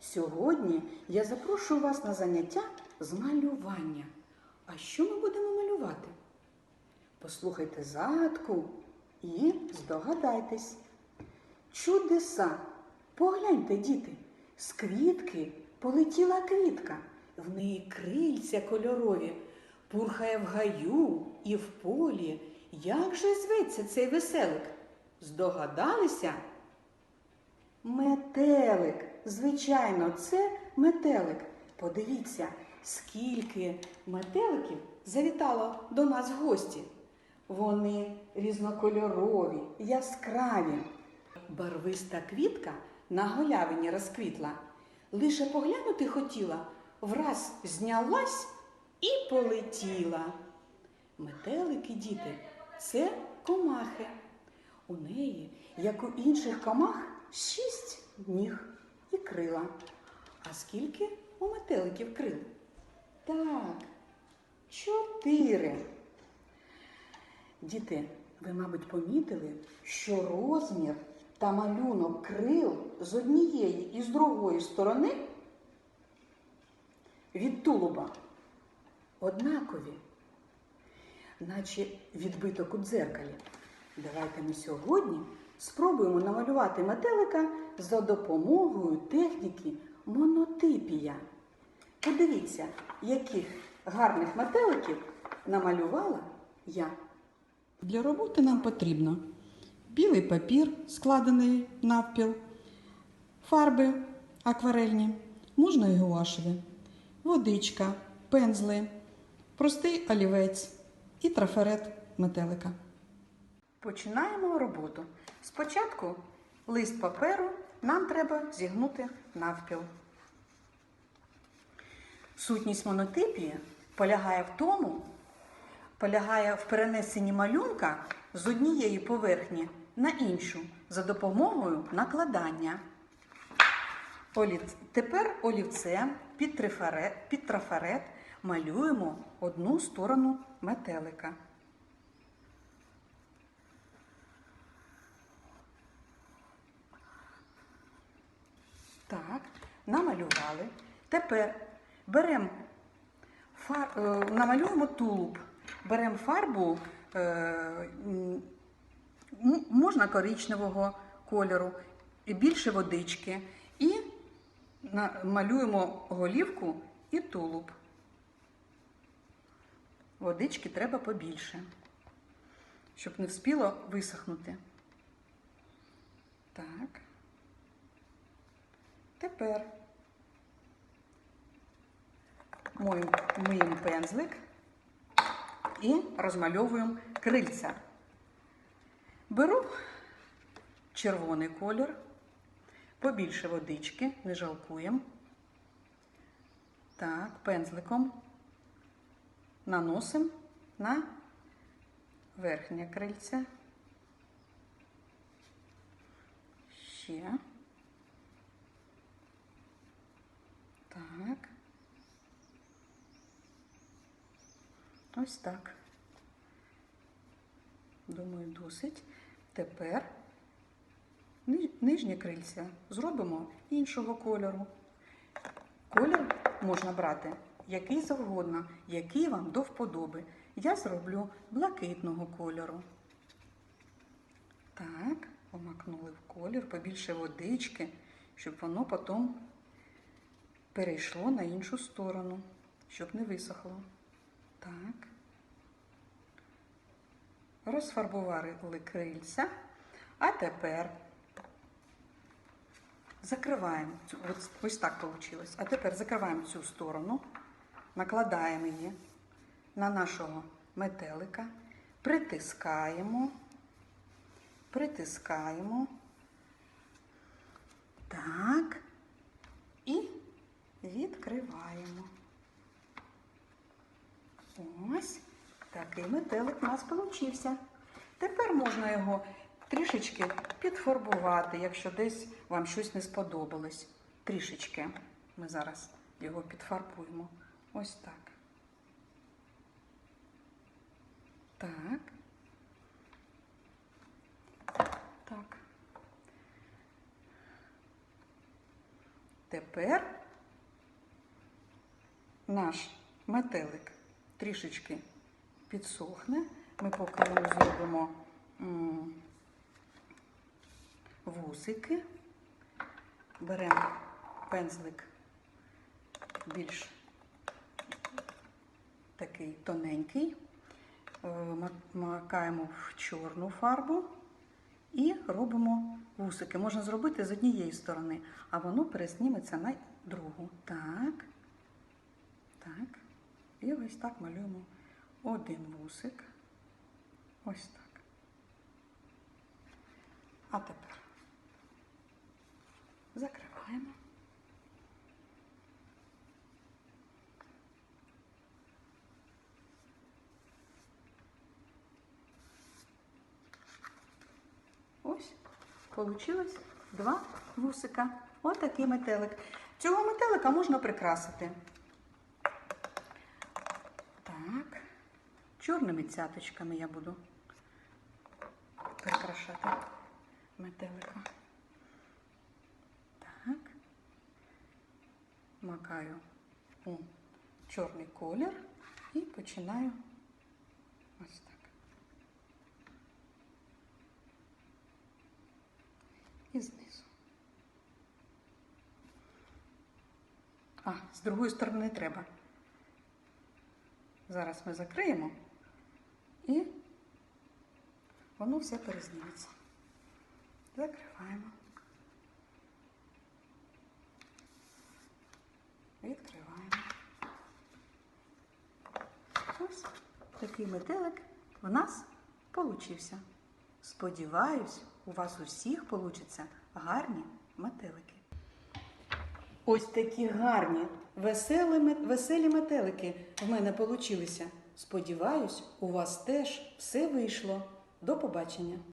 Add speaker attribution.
Speaker 1: Сьогодні я запрошую вас на заняття з малювання. А що ми будемо малювати? Послухайте загадку і здогадайтесь. Чудеса! Погляньте, діти, з квітки полетіла квітка, в неї крильця кольорові, пурхає в гаю і в полі. Як же зветься цей веселик? Здогадалися? Метелик. Звичайно, це метелик. Подивіться, скільки метеликів завітало до нас в гості. Вони різнокольорові, яскраві. Барвиста квітка на голявині розквітла. Лише поглянути хотіла, враз знялась і полетіла. Метелики, діти, це комахи. У неї, як у інших комах, шість ніг і крила. А скільки у метеликів крил? Так, чотири. Діти, ви, мабуть, помітили, що розмір та малюнок крил з однієї і з другої сторони від тулуба однакові, наче відбиток у дзеркалі. Давайте ми сьогодні спробуємо намалювати метелика за допомогою техніки монотипія. Подивіться, яких гарних метеликів намалювала я. Для роботи нам потрібно білий папір, складений навпіл, фарби акварельні, можна і гуашеві, водичка, пензли, простий олівець і трафарет метелика. Починаємо роботу. Спочатку лист паперу нам треба зігнути навпіл. Сутність монотипії полягає в тому, полягає в перенесенні малюнка з однієї поверхні на іншу за допомогою накладання. Тепер олівцем під трафарет малюємо одну сторону метелика. Так, намалювали. Тепер беремо фар... е, намалюємо тулуб, беремо фарбу, е, можна коричневого кольору, більше водички, і малюємо голівку і тулуб. Водички треба побільше, щоб не вспіло висохнути. Так. Тепер миємо пензлик і розмальовуємо крильця. Беру червоний колір, побільше водички, не жалкуємо. Так, пензликом наносимо на верхнє крильце. Ще. Так. Ось так. Думаю, досить. Тепер нижнє крильця зробимо іншого кольору. Колір можна брати який завгодно, який вам до вподоби. Я зроблю блакитного кольору. Так, помакнули в колір, побільше водички, щоб воно потім перейшло на іншу сторону, щоб не висохло. Так. Розфарбували крильця. А тепер закриваємо. цю- Ось, так вийшло. А тепер закриваємо цю сторону, накладаємо її на нашого метелика, притискаємо, притискаємо. Так. І відкриваємо. Ось такий метелик у нас получився. Тепер можна його трішечки підфарбувати, якщо десь вам щось не сподобалось. Трішечки ми зараз його підфарбуємо. Ось так. Так. Так. Тепер наш метелик трішечки підсохне. Ми поки зробимо вусики. Беремо пензлик більш такий тоненький, е, макаємо в чорну фарбу і робимо вусики. Можна зробити з однієї сторони, а воно пересніметься на другу. Так. Так. І ось так малюємо один вусик. Ось так. А тепер закриваємо. Ось, получилось два вусика. Ось такий метелик. Цього метелика можна прикрасити. Так, чорними цяточками я буду прикрашати метелика. Так. Макаю у чорний колір і починаю ось так. І знизу. А, з другої сторони треба. Зараз ми закриємо і воно все перезніметься. Закриваємо. Відкриваємо. Ось такий метелик в нас получився. Сподіваюсь, у вас усіх получаться гарні метелики. Ось такі гарні, веселі метелики в мене получилися. Сподіваюсь, у вас теж все вийшло. До побачення!